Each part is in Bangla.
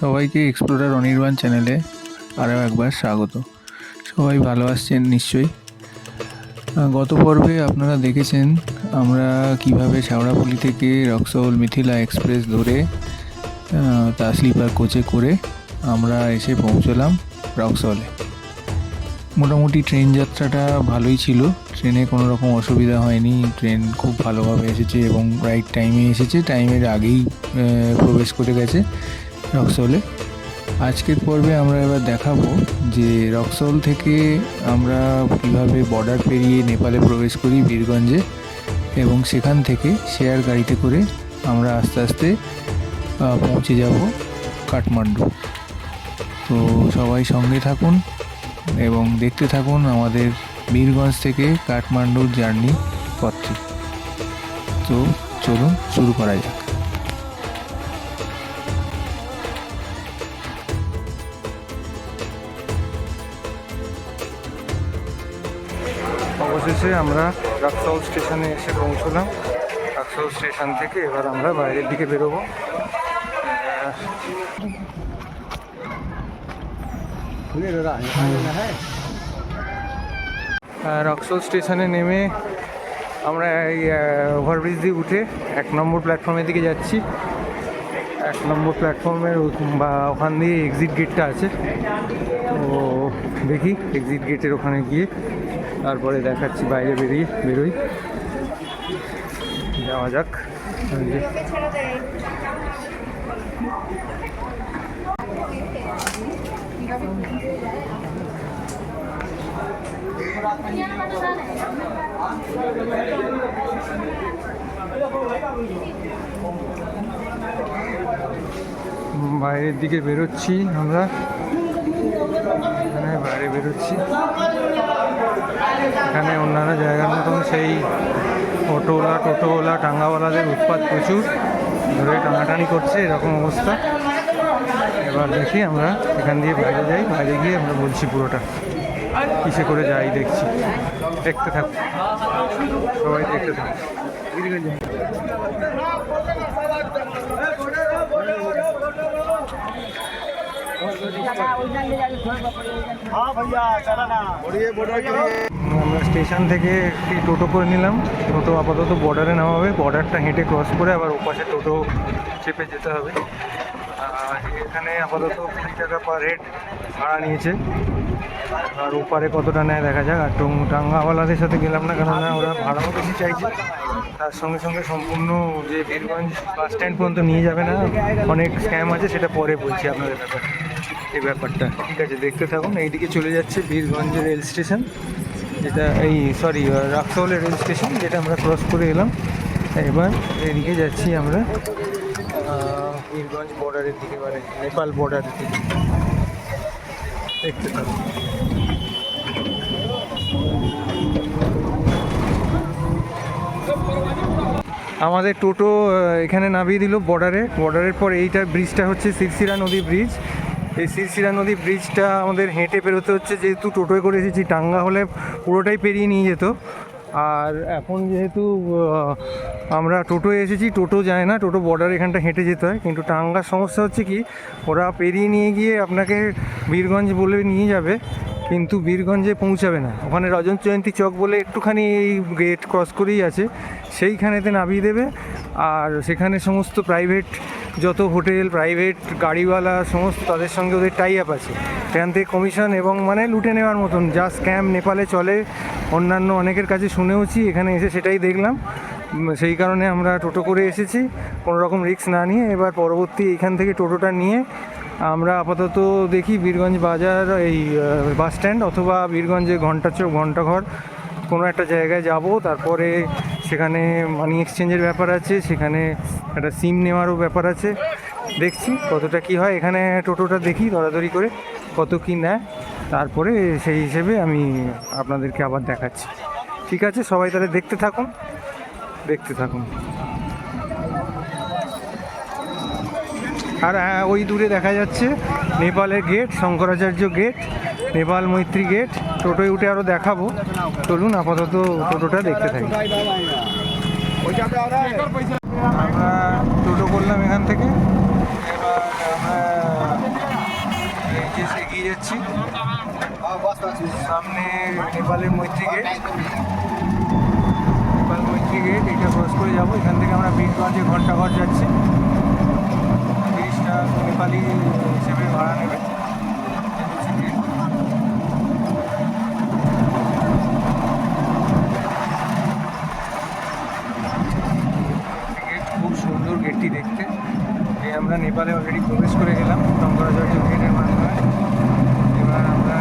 সবাইকে এক্সপ্লোরার অনির্বাণ চ্যানেলে আরও একবার স্বাগত। সবাই ভালো আসছেন নিশ্চয়ই। গত পর্বে আপনারা দেখেছেন আমরা কীভাবে শাওড়াপুলি থেকে রক্সৌল মিথিলা এক্সপ্রেস ধরে তা স্লিপার কোচে করে আমরা এসে পৌঁছলাম রক্সৌলে মোটামুটি ট্রেন যাত্রাটা ভালোই ছিল। ট্রেনে কোনো রকম অসুবিধা হয়নি। ট্রেন খুব ভালোভাবে এসেছে এবং রাইট টাইমে এসেছে। টাইমের আগেই প্রবেশ করে গেছে রক্সৌলে আজকের পর্বে আমরা এবার দেখাবো যে রক্সৌল থেকে আমরা কীভাবে বর্ডার পেরিয়ে নেপালে প্রবেশ করি বীরগঞ্জে এবং সেখান থেকে শেয়ার গাড়িতে করে আমরা আস্তে আস্তে পৌঁছে যাব কাঠমান্ডু। তো সবাই সঙ্গে থাকুন এবং দেখতে থাকুন আমাদের বীরগঞ্জ থেকে কাঠমান্ডুর জার্নি পথটি। তো চলুন, শুরু করা যাক। অবশেষে আমরা রাক্সল স্টেশনে এসে পৌঁছলাম। রাক্সল স্টেশন থেকে এবার আমরা বাইরের দিকে বেরোবো। রক্সল স্টেশনে নেমে আমরা এই ওভারব্রিজ দিয়ে উঠে এক নম্বর প্ল্যাটফর্মের দিকে যাচ্ছি। এক নম্বর প্ল্যাটফর্মের বা ওখান দিয়ে এক্সিট গেটটা আছে। তো দেখি এক্সিট গেটের ওখানে গিয়ে তারপরে দেখাচ্ছি বাইরে বেরিয়ে বেরোই। যাওয়া যাক। বাইরের দিকে বেরোচ্ছি আমরা। বাইরে বেরোচ্ছি। এখানে অন্যান্য জায়গার মতন সেই অটোওয়ালা টোটোওয়ালা টাঙ্গাওয়ালাদের উৎপাত প্রচুর। ধরে টানাটানি করছে এরকম অবস্থা। এবার দেখি আমরা এখান দিয়ে বাইরে যাই। বাইরে গিয়ে আমরা বলছি পুরোটা। কিসে করে যাই দেখছি। দেখতে থাক। সবাই দেখতে থাক। আমরা স্টেশন থেকে একটি টোটো করে নিলাম। টোটো আপাতত বর্ডারে নেওয়া হবে বর্ডারটা হেঁটে ক্রস করে আবার ওপাশে টোটো চেপে যেতে হবে। এখানে আপাতত কুড়ি টাকা পার হেড ভাড়া নিয়েছে। আর ওপারে কতটা নেয় দেখা যাক। আর টাঙ্গাওয়ালাদের সাথে গেলাম না কেননা ওরা ভাড়াও বেশি চাইছে। তার সঙ্গে সঙ্গে সম্পূর্ণ যে বীরগঞ্জ বাস স্ট্যান্ড পর্যন্ত নিয়ে যাবে না, অনেক স্ক্যাম আছে, সেটা পরে বলছি আপনাদের ব্যাপার এই ব্যাপারটা। ঠিক আছে, দেখতে থাকুন। এইদিকে চলে যাচ্ছে বীরগঞ্জের রেল স্টেশন। যেটা এই সরি রাক্সৌলের রেল স্টেশন, যেটা আমরা ক্রস করে এলাম। এবার এদিকে যাচ্ছি আমরা বীরগঞ্জ বর্ডারের দিকে মানে নেপাল বর্ডারের দিকে। দেখতে আমাদের টোটো এখানে নামিয়ে দিল বর্ডারে বর্ডারের পর এইটা ব্রিজটা হচ্ছে সিরসিরা নদী ব্রিজ এই শিরশিরা নদী ব্রিজটা আমাদের হেঁটে পেরোতে হচ্ছে, যেহেতু টোটোয় করে এসেছি, টাঙ্গা হলে পুরোটাই পেরিয়ে নিয়ে যেত। আর এখন যেহেতু আমরা টোটোয় এসেছি, টোটো যায় না, টোটো বর্ডার এখানটা হেঁটে যেতে হয়। কিন্তু টাঙ্গার সমস্যা হচ্ছে কি, ওরা পেরিয়ে নিয়ে গিয়ে আপনাকে বীরগঞ্জ বলে নিয়ে যাবে। কিন্তু বীরগঞ্জে পৌঁছাবে না। ওখানে রজন জয়ন্তী চক বলে একটুখানি এই গেট ক্রস করেই আছে। সেইখানেতে নামিয়ে দেবে। আর সেখানে সমস্ত প্রাইভেট যত হোটেল প্রাইভেট গাড়িওয়ালা, সমস্ত তাদের সঙ্গে ওদের টাই আপ আছে। সেখান থেকে কমিশন এবং মানে লুটে নেওয়ার মতন। যা স্ক্যাম নেপালে চলে, অন্যান্য অনেকের কাছে শুনেওছি, এখানে এসে সেটাই দেখলাম। সেই কারণে আমরা টোটো করে এসেছি। কোনো রকম রিস্ক না নিয়ে এবার পরবর্তী এখান থেকে টোটোটা নিয়ে আমরা আপাতত দেখি বীরগঞ্জ বাজার, এই বাস স্ট্যান্ড অথবা বীরগঞ্জে ঘণ্টা চোখ ঘন্টাঘর কোনো একটা জায়গায় যাব। তারপরে সেখানে মানি এক্সচেঞ্জের ব্যাপার আছে, সেখানে একটা সিম নেওয়ারও ব্যাপার আছে। দেখছি কতটা কি হয়। এখানে টোটোটা দেখি, দরাদরি করে কত কি নেয়। তারপরে সেই হিসেবে আমি আপনাদেরকে আবার দেখাচ্ছি। ঠিক আছে, সবাই তাহলে দেখতে থাকুন। দেখতে থাকুন। আর হ্যাঁ ওই দূরে দেখা যাচ্ছে নেপালের গেট শঙ্করাচার্য গেট নেপাল মৈত্রী গেট টোটোয় উঠে আরও দেখাবো। চলুন, আপাতত টোটোটা দেখতে থাকি। আমরা টোটো করলাম এখান থেকে। এবার যাচ্ছি। সামনে নেপালের মৈত্রী গেট নেপাল মৈত্রী গেট এটা ক্রস করে যাব। এখান থেকে আমরা বীরগঞ্জে ঘন্টাঘর যাচ্ছি। নেপালি হিসেবে ভাড়া নেবে। খুব সুন্দর গেটটি দেখতে। এই আমরা নেপালে অলরেডি প্রবেশ করে গেলাম। শঙ্করাচার্য গেটের মাধ্যমে। এবার আমরা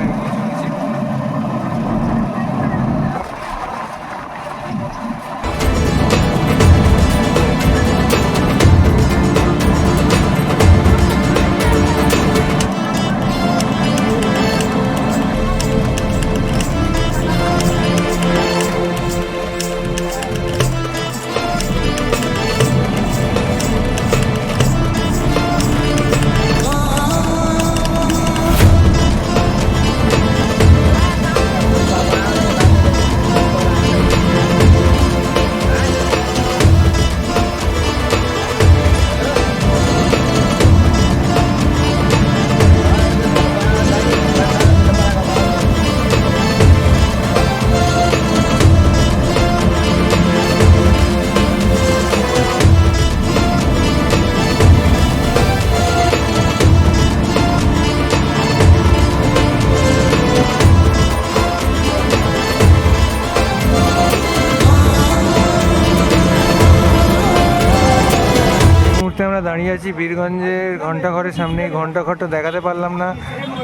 বীরগঞ্জের ঘন্টাঘরের সামনে এই ঘন্টাঘরটা দেখাতে পারলাম না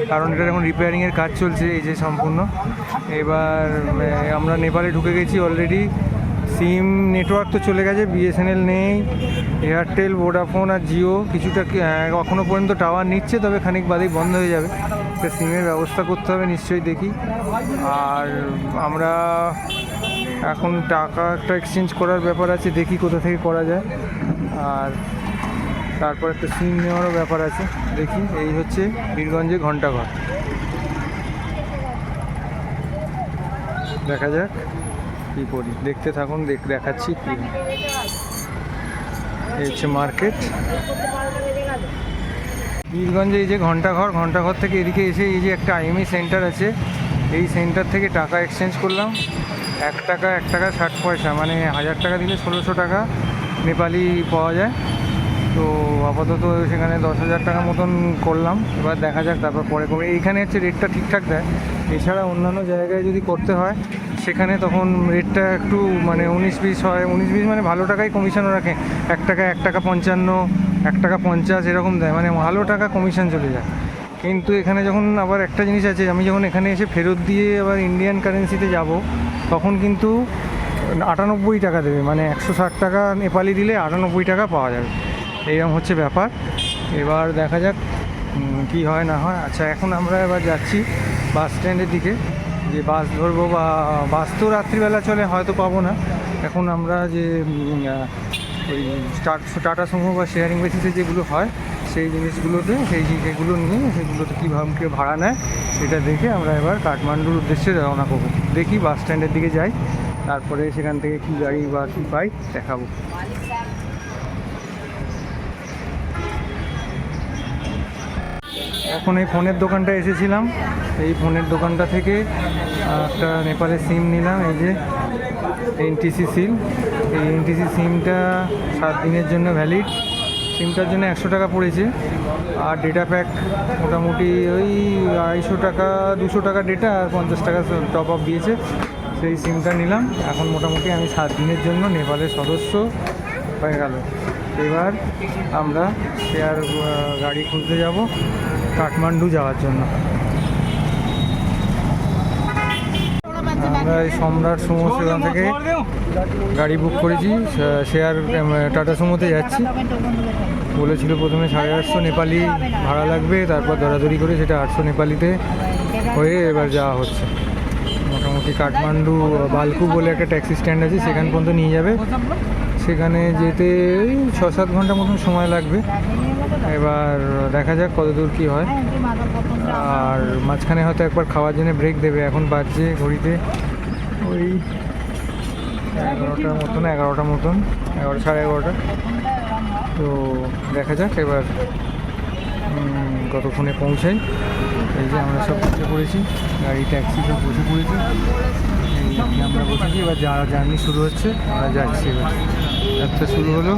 কারণ এটা এখন রিপেয়ারিংয়ের কাজ চলছে এই যে সম্পূর্ণ। এবার আমরা নেপালে ঢুকে গেছি অলরেডি সিম নেটওয়ার্ক তো চলে গেছে বিএসএনএল নেই এয়ারটেল ভোডাফোন আর জিও কিছুটা কি- আহ, এখনও পর্যন্ত টাওয়ার নিচ্ছে তবে খানিক বাদেই বন্ধ হয়ে যাবে। তা সিমের ব্যবস্থা করতে হবে নিশ্চয়ই দেখি। আর আমরা এখন টাকা একটা এক্সচেঞ্জ করার ব্যাপার আছে দেখি কোথা থেকে করা যায়। আর তারপর একটা সিম নেওয়ারও ব্যাপার আছে। দেখি, এই হচ্ছে বীরগঞ্জে ঘন্টাঘর দেখা যাক কী করি। দেখতে থাকুন, দেখ, দেখাচ্ছি কী। এই হচ্ছে মার্কেট। বীরগঞ্জে এই যে ঘন্টাঘর ঘন্টাঘর থেকে এদিকে এসে এই যে একটা আইএমই সেন্টার আছে, এই সেন্টার থেকে টাকা এক্সচেঞ্জ করলাম। এক টাকা এক টাকা ষাট পয়সা মানে হাজার টাকা দিলে ষোলোশো টাকা নেপালি পাওয়া যায়। তো আপাতত সেখানে দশ হাজার টাকা মতন করলাম। এবার দেখা যাক তারপর পরে করব। এইখানে হচ্ছে রেটটা ঠিকঠাক দেয়। এছাড়া অন্যান্য জায়গায় যদি করতে হয়, সেখানে তখন রেটটা একটু মানে উনিশ বিশ হয়। উনিশ বিশ মানে ভালো টাকাই কমিশনও রাখে। এক টাকা এক টাকা পঞ্চান্ন, এক টাকা পঞ্চাশ এরকম দেয়। মানে ভালো টাকা কমিশন চলে যায়। কিন্তু এখানে যখন আবার একটা জিনিস আছে, আমি যখন এখানে এসে ফেরত দিয়ে আবার ইন্ডিয়ান কারেন্সিতে যাব, তখন কিন্তু আটানব্বই টাকা দেবে। মানে একশো ষাট টাকা নেপালি দিলে আটানব্বই টাকা পাওয়া যাবে। এইরকম হচ্ছে ব্যাপার। এবার দেখা যাক কি হয় না হয়। আচ্ছা এখন আমরা এবার যাচ্ছি বাস স্ট্যান্ডের দিকে। যে বাস ধরবো বা, বাস তো রাত্রিবেলা চলে, হয়তো পাবো না। এখন আমরা যে ওই টাটা সুমো বা শেয়ারিং বেসিসে যেগুলো হয়, সেই জিনিসগুলোতে, সেই যেগুলো নিয়ে, সেগুলোতে কীভাবে কে ভাড়া নেয়, সেটা দেখে আমরা এবার কাঠমান্ডুর উদ্দেশ্যে রওনা করব। দেখি বাস স্ট্যান্ডের দিকে যাই, তারপরে সেখান থেকে কী গাড়ি বা কী পাই দেখাবো। এখন এই ফোনের দোকানটা এসেছিলাম। এই ফোনের দোকানটা থেকে একটা নেপালের সিম নিলাম, এই যে এনটিসি সিম। এই এনটিসি সিমটা সাত দিনের জন্য ভ্যালিড সিমটার জন্য একশো টাকা পড়েছে। আর ডেটা প্যাক মোটামুটি ওই আড়াইশো টাকা, দুশো টাকা ডেটা আর পঞ্চাশ টাকা টপ আপ দিয়েছে। সেই সিমটা নিলাম। এখন মোটামুটি আমি সাত দিনের জন্য নেপালের সদস্য হয়ে গেল। এবার আমরা শেয়ার গাড়ি খুঁজতে যাব। কাঠমান্ডু যাওয়ার জন্য। আমরা এই সম্রাট সুমো সেখান থেকে গাড়ি বুক করেছি। শেয়ার টাটা সুমোতে যাচ্ছি। বলেছিল প্রথমে সাড়ে আটশো নেপালি ভাড়া লাগবে, তারপর দরাদরি করে সেটা আটশো নেপালিতে হয়ে এবার যাওয়া হচ্ছে। মোটামুটি কাঠমান্ডু বালকু বলে একটা ট্যাক্সি স্ট্যান্ড আছে, সেখান পর্যন্ত নিয়ে যাবে। সেখানে যেতে ওই ছ সাত ঘণ্টা মতন সময় লাগবে। এবার দেখা যাক কত দূর কী হয়। আর মাঝখানে হয়তো একবার খাওয়ার জন্য ব্রেক দেবে। এখন বাজছে ঘড়িতে ওই এগারোটার মতন এগারোটার মতন এগারোটা সাড়ে এগারোটা। তো দেখা যাক এবার কতক্ষণে পৌঁছাই? এই যে আমরা সব বসে পড়েছি, গাড়ি, ট্যাক্সি সব বসে পড়েছি। আমরা বসেছি, এবার যারা জার্নি শুরু হচ্ছে, আমরা যাচ্ছি এবার। যাত্রা শুরু হলো।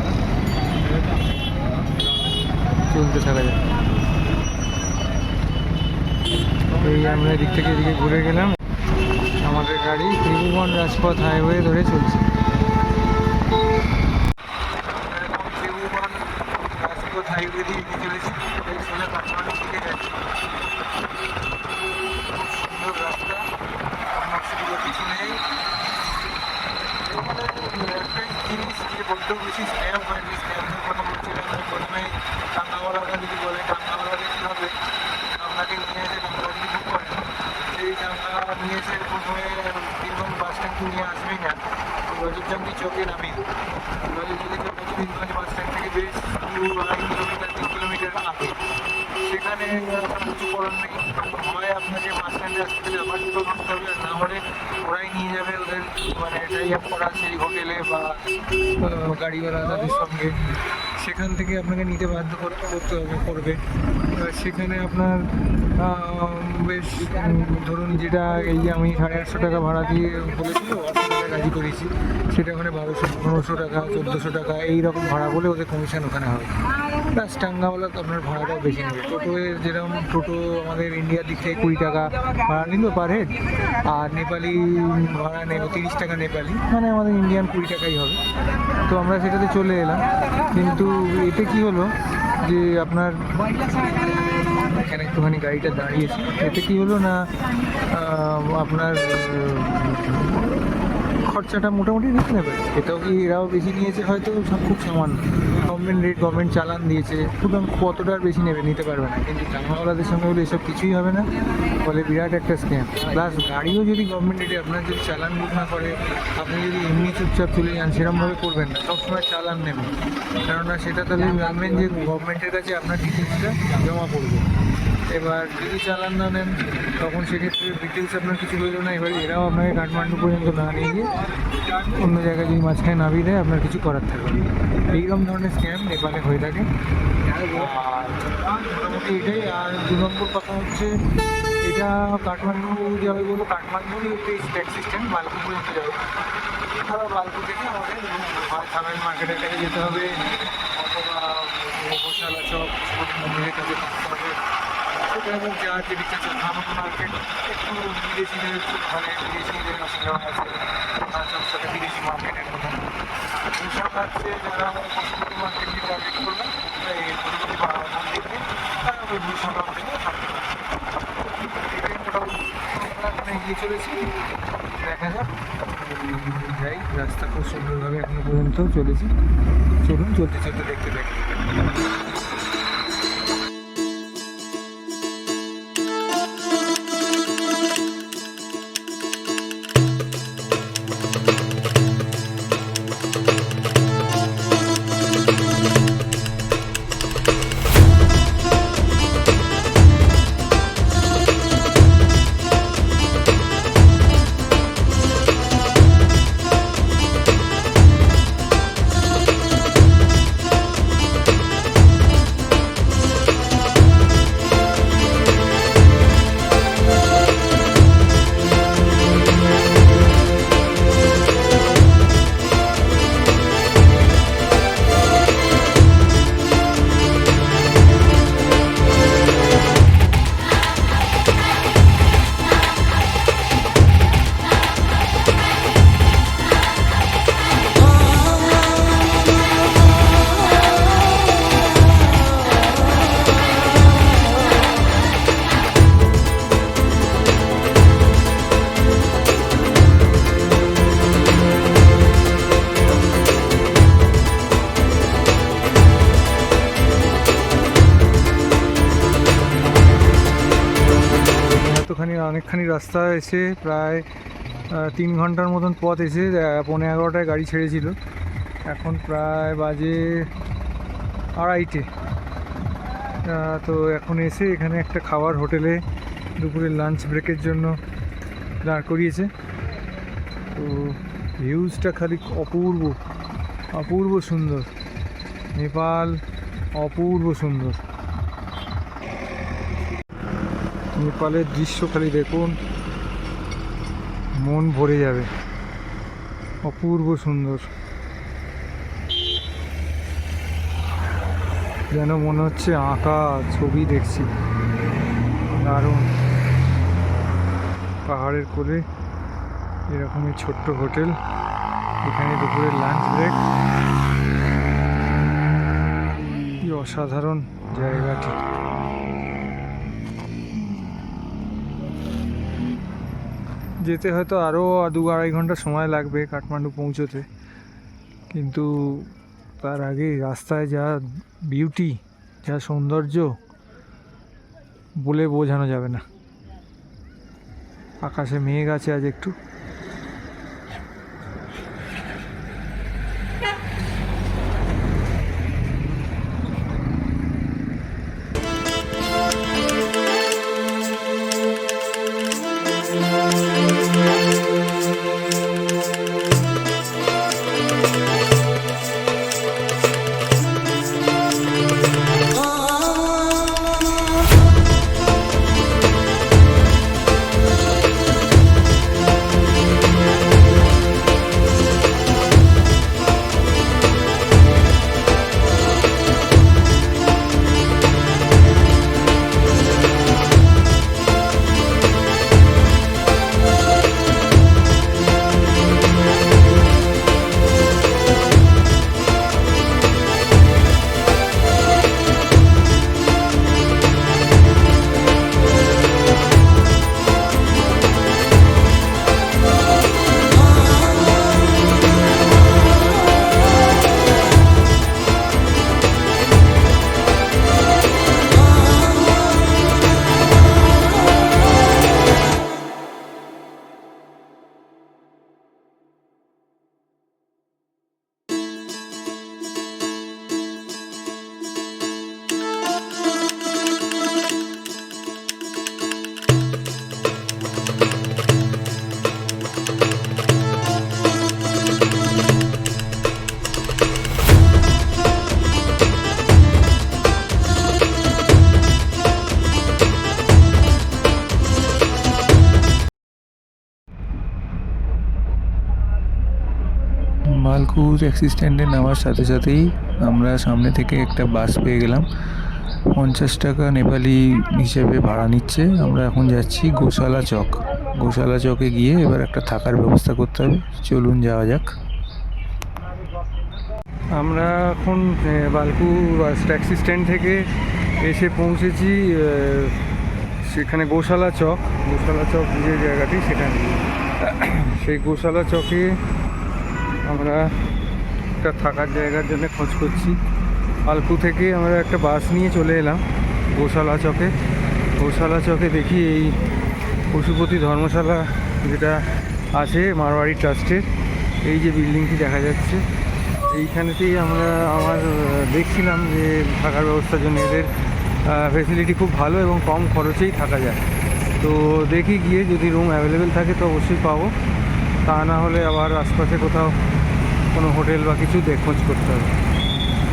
চলতে থাকা যায় এই আমরা এদিক থেকে এদিকে ঘুরে গেলাম। আমাদের গাড়ি ত্রিভুবন রাজপথ হাইওয়ে ধরে চলছে। ত্রিভুবন রাজপথ হাইওয়ে দিয়ে চলেছি এই সোজা কাঠমান্ডু দিকে যাচ্ছি খুব সুন্দর রাস্তা কোনো অসুবিধা কিছু নেই এখানে একটাই জিনিস যে বড্ড বেশি স্ক্যাম হয় যে স্ক্যামের কথা বলছিলাম আমি প্রথমে টাঙ্গাওয়ালারা যদি বলে টাঙ্গাওয়ালাদের কী হবে আপনাকে নিয়ে এসে টাঙ্গাওয়ালা যদি বুক করেন সেই টাঙ্গা নিয়ে এসে প্রথমে বীরগঞ্জ বাস স্ট্যান্ড নিয়ে আসবেই না রজতজামনি চৌকে নামিয়ে দেবে রজতজামনি চৌক হচ্ছে বাস স্ট্যান্ড থেকে বেশ দু আড়াই কিলোমিটার, তিন কিলোমিটার আগে। সেখানে কিছু করার নেই। হয় আপনাকে বাস স্ট্যান্ডে আসতে গেলে আবার টোটো ধরতে হবে, আর না হলে ওরাই নিয়ে যাবে ওদের মানে টাই আপ করা সেই হোটেলে বা গাড়িওয়ালা তাদের সঙ্গে। সেখান থেকে আপনাকে নিতে বাধ্য কর- করতে হবে, করবে। সেখানে আপনার বেশ ধরুন যেটা এই যে আমি সাড়ে আটশো টাকা ভাড়া দিয়ে টাকা রাজি করেছি। সেটা ওখানে বারোশো, পনেরোশো টাকা, চোদ্দোশো টাকা, এই রকম ভাড়া বলে ওদের কমিশন ওখানে হবে প্লাস টাঙ্গাওয়ালা তো আপনার ভাড়াটাও বেশি নেবে। টোটোয়ের যেরকম টোটো আমাদের ইন্ডিয়ার দিক থেকে কুড়ি টাকা ভাড়া নিল পার হেড আর নেপালি ভাড়া নেবে, তিরিশ টাকা নেপালি মানে আমাদের ইন্ডিয়ান কুড়ি টাকাই হবে। তো আমরা সেটাতে চলে এলাম। কিন্তু এতে কি হলো যে আপনার, এখানে একটুখানি গাড়িটা দাঁড়িয়েছে। এতে কি হলো না আপনার খরচাটা মোটামুটি নিতে নেবে। এটাও কি এরাও বেশি নিয়েছে হয়তো? সব খুব সামান্য গভর্নমেন্ট রেট গভর্নমেন্ট চালান দিয়েছে। সুতরাং কতটা আর বেশি নেবে নিতে পারবে না। কিন্তু টাঙ্গাওয়ালাদের সঙ্গে হলে এসব কিছুই হবে না। ফলে বিরাট একটা স্ক্যাম প্লাস গাড়িও যদি গভর্নমেন্ট রেটে আপনার যদি চালান বুক না করে আপনি যদি এমনি চুপচাপ চলে যান সেরকমভাবে করবেন না। সবসময় চালান নেবেন। কেননা সেটা তাহলে জানবেন যে গভর্নমেন্টের কাছে আপনার ডিটেলসটা জমা পড়বে এবার যদি চালান না নেন, তখন সেক্ষেত্রে ডিটেলস আপনার কিছু রইল না। এবার এরাও আপনাকে কাঠমান্ডু পর্যন্ত না নিয়ে গিয়ে অন্য জায়গায় যদি মাঝখানে নামিয়ে দেয়, আপনার কিছু করার থাকবে। এইরকম ধরনের স্ক্যাম নেপালে হয়ে থাকে। আর মোটামুটি এটাই। আর দু নম্বর কথা হচ্ছে, এটা কাঠমান্ডু যাবে বলো কাঠমান্ডুরই একটি ট্যাক্সি স্ট্যান্ড মালকু পর্যন্ত যাবে। এছাড়াও বালকু থেকে আমাদের হয় থানার মার্কেটের কাছে যেতে হবে। অথবা গোশালা চক মন্দিরের কাছে এবং যার যেদিকটা আছে ধামন মার্কেট একটু বিদেশিদের মানে বিদেশিদের অসুবিধা আছে তার সাথে বিদেশি মার্কেটের মতো এইসব হচ্ছে যারা পশুপতি মার্কেটকে টার্গেট করবে এই পশুপতি মন্দিরকে তারা ওই সকাল থেকে থাকতে পারে এটাই মোটামুটি এগিয়ে চলেছি দেখা যাক যাই রাস্তা খুব সুন্দরভাবে এখনও পর্যন্ত চলেছি চলুন চলতে চলতে দেখতে দেখতে অনেকখানি রাস্তা এসে প্রায় তিন ঘণ্টার মতন পথ এসে পৌনে এগারোটায় গাড়ি ছেড়েছিল। এখন প্রায় বাজে আড়াইটে। তো এখন এসে এখানে একটা খাবার হোটেলে দুপুরের লাঞ্চ ব্রেকের জন্য দাঁড় করিয়েছে। তো ভিউজটা খালি অপূর্ব অপূর্ব সুন্দর। নেপাল অপূর্ব সুন্দর। নেপালের দৃশ্য খালি দেখুন, মন ভরে যাবে। অপূর্ব সুন্দর। যেন মনে হচ্ছে আঁকা ছবি দেখছি। দারুণ। পাহাড়ের কোলে এরকমই ছোট্ট হোটেল। এখানে দুপুরের লাঞ্চ ব্রেক কি অসাধারণ জায়গাটি। যেতে হয়তো আরও দু আড়াই ঘণ্টা সময় লাগবে কাঠমান্ডু পৌঁছোতে। কিন্তু তার আগে রাস্তায় যা বিউটি যা সৌন্দর্য, বলে বোঝানো যাবে না। আকাশে মেঘ আছে আজ একটু। ট্যাক্সি স্ট্যান্ডে নামার সাথে সাথেই আমরা সামনে থেকে একটা বাস পেয়ে গেলাম। পঞ্চাশ টাকা নেপালি হিসেবে ভাড়া নিচ্ছে। আমরা এখন যাচ্ছি গোশালা চক। গোশালা চকে গিয়ে এবার একটা থাকার ব্যবস্থা করতে হবে। চলুন যাওয়া যাক। আমরা এখন বালকু বাস ট্যাক্সি স্ট্যান্ড থেকে এসে পৌঁছেছি সেখানে গোশালা চক। গোশালা চক যে জায়গাটি সেখানে সেই গোশালা চকে আমরা একটা থাকার জায়গার জন্য খোঁজ করছি। আলপু থেকে আমরা একটা বাস নিয়ে চলে এলাম, গোশালা চকে। গোশালা চকে দেখি এই পশুপতি ধর্মশালা যেটা আছে মারোয়াড়ি ট্রাস্টের এই যে বিল্ডিংটি দেখা যাচ্ছে। এইখানেতেই আমরা আমার দেখছিলাম যে থাকার ব্যবস্থার জন্য এদের ফেসিলিটি খুব ভালো এবং কম খরচেই থাকা যায়। তো দেখি গিয়ে যদি রুম অ্যাভেলেবেল থাকে তো অবশ্যই পাবো। তা না হলে আবার আশপাশে কোথাও কোনো হোটেল বা কিছু খোঁজ করতে হবে।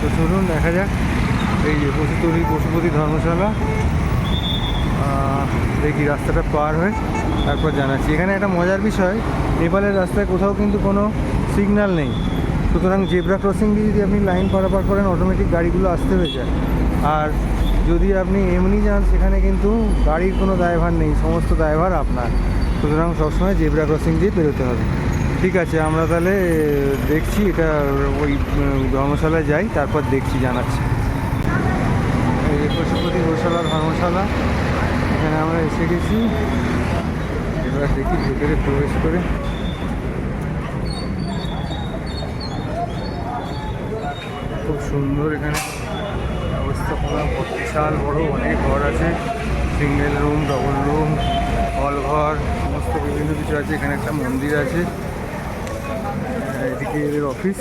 তো চলুন দেখা যাক। এই যে পশুতলি পশুপতি ধর্মশালা দেখি রাস্তাটা পার হয়ে তারপর জানাচ্ছি। এখানে একটা মজার বিষয়, নেপালের রাস্তায় কোথাও কিন্তু কোনো সিগন্যাল নেই। সুতরাং জেব্রা ক্রসিং দিয়ে যদি আপনি লাইন পারাপার করেন অটোমেটিক গাড়িগুলো আসতে হয়ে যায়। আর যদি আপনি এমনি যান, সেখানে কিন্তু গাড়ির কোনো দায়ভার নেই, সমস্ত দায়ভার আপনার। সুতরাং সবসময় জেব্রা ক্রসিং দিয়ে পেরোতে হবে। ঠিক আছে, আমরা তাহলে দেখছি, এটা ওই ধর্মশালায় যাই, তারপর দেখছি, জানাচ্ছি। পশুপতি গোশালা ধর্মশালা, এখানে আমরা এসে গেছি। এবার দেখি ভেতরে প্রবেশ করে। খুব সুন্দর এখানে ব্যবস্থাপনা বিশাল বড় অনেক ঘর আছে। সিঙ্গেল রুম ডবল রুম হল ঘর, সমস্ত বিভিন্ন কিছু আছে। এখানে একটা মন্দির আছে। এদিকে এদের অফিস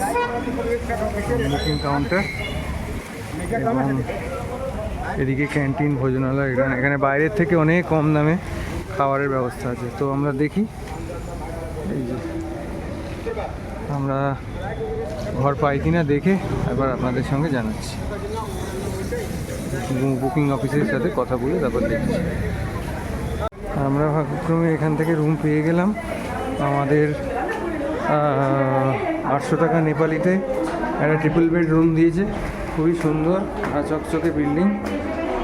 বুকিং কাউন্টার এবং এদিকে ক্যান্টিন ভোজনালয়, এখানে এখানে বাইরের থেকে অনেক কম দামে খাবারের ব্যবস্থা আছে। তো আমরা দেখি, এই যে, আমরা ঘর পাই কিনা দেখে এবার আপনাদের সঙ্গে জানাচ্ছি। বুকিং অফিসের সাথে কথা বলে তারপর দেখছি। আমরা ভাগ্যক্রমে এখান থেকে রুম পেয়ে গেলাম। আমাদের আটশো টাকা নেপালিতে একটা ট্রিপল বেড রুম দিয়েছে। খুবই সুন্দর, আর চকচকে বিল্ডিং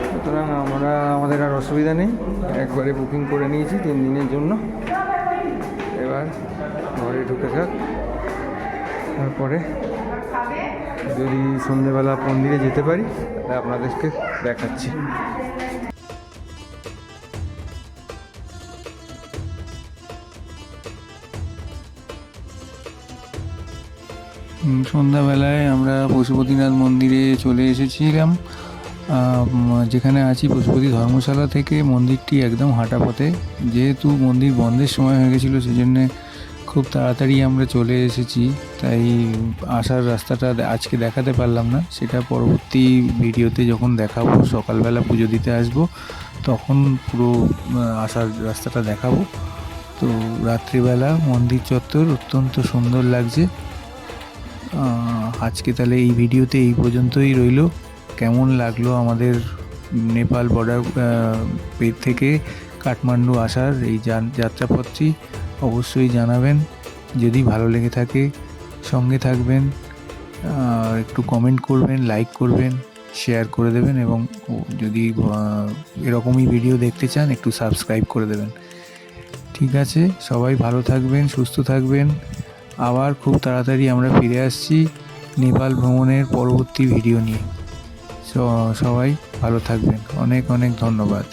সুতরাং আমরা, আমাদের আর অসুবিধা নেই। একবারে বুকিং করে নিয়েছি তিন দিনের জন্য। এবার ঘরে ঢুকে থাক। তারপরে যদি সন্ধেবেলা মন্দিরে যেতে পারি, তাহলে আপনাদেরকে দেখাচ্ছি। সন্ধ্যাবেলায় আমরা পশুপতিনাথ মন্দিরে চলে এসেছিলাম। যেখানে আছি পশুপতি ধর্মশালা থেকে, মন্দিরটি একদম হাঁটা পথে। যেহেতু মন্দির বন্ধের সময় হয়ে গেছিল সেই জন্যে খুব তাড়াতাড়ি আমরা চলে এসেছি। তাই আসার রাস্তাটা আজকে দেখাতে পারলাম না। সেটা পরবর্তী ভিডিওতে যখন দেখাবো, সকালবেলা পুজো দিতে আসব, তখন পুরো আসার রাস্তাটা দেখাবো। তো রাত্রিবেলা মন্দির চত্বর অত্যন্ত সুন্দর লাগছে। আজকে তাহলে এই ভিডিওতে এই পর্যন্তই রইল। কেমন লাগল আমাদের নেপাল বর্ডার পেট থেকে কাঠমান্ডু আসার এই যাত্রাপথটি? অবশ্যই জানাবেন। যদি ভালো লেগে থাকে, সঙ্গে থাকবেন একটু কমেন্ট করবেন লাইক করবেন শেয়ার করে দেবেন এবং যদি এরকমই ভিডিও দেখতে চান, একটু সাবস্ক্রাইব করে দেবেন। ঠিক আছে? সবাই ভালো থাকবেন, সুস্থ থাকবেন। আবার খুব তাড়াতাড়ি আমরা ফিরে আসছি নেপাল ভ্রমণের পরবর্তী ভিডিও নিয়ে। সবাই ভালো থাকবেন। অনেক অনেক ধন্যবাদ।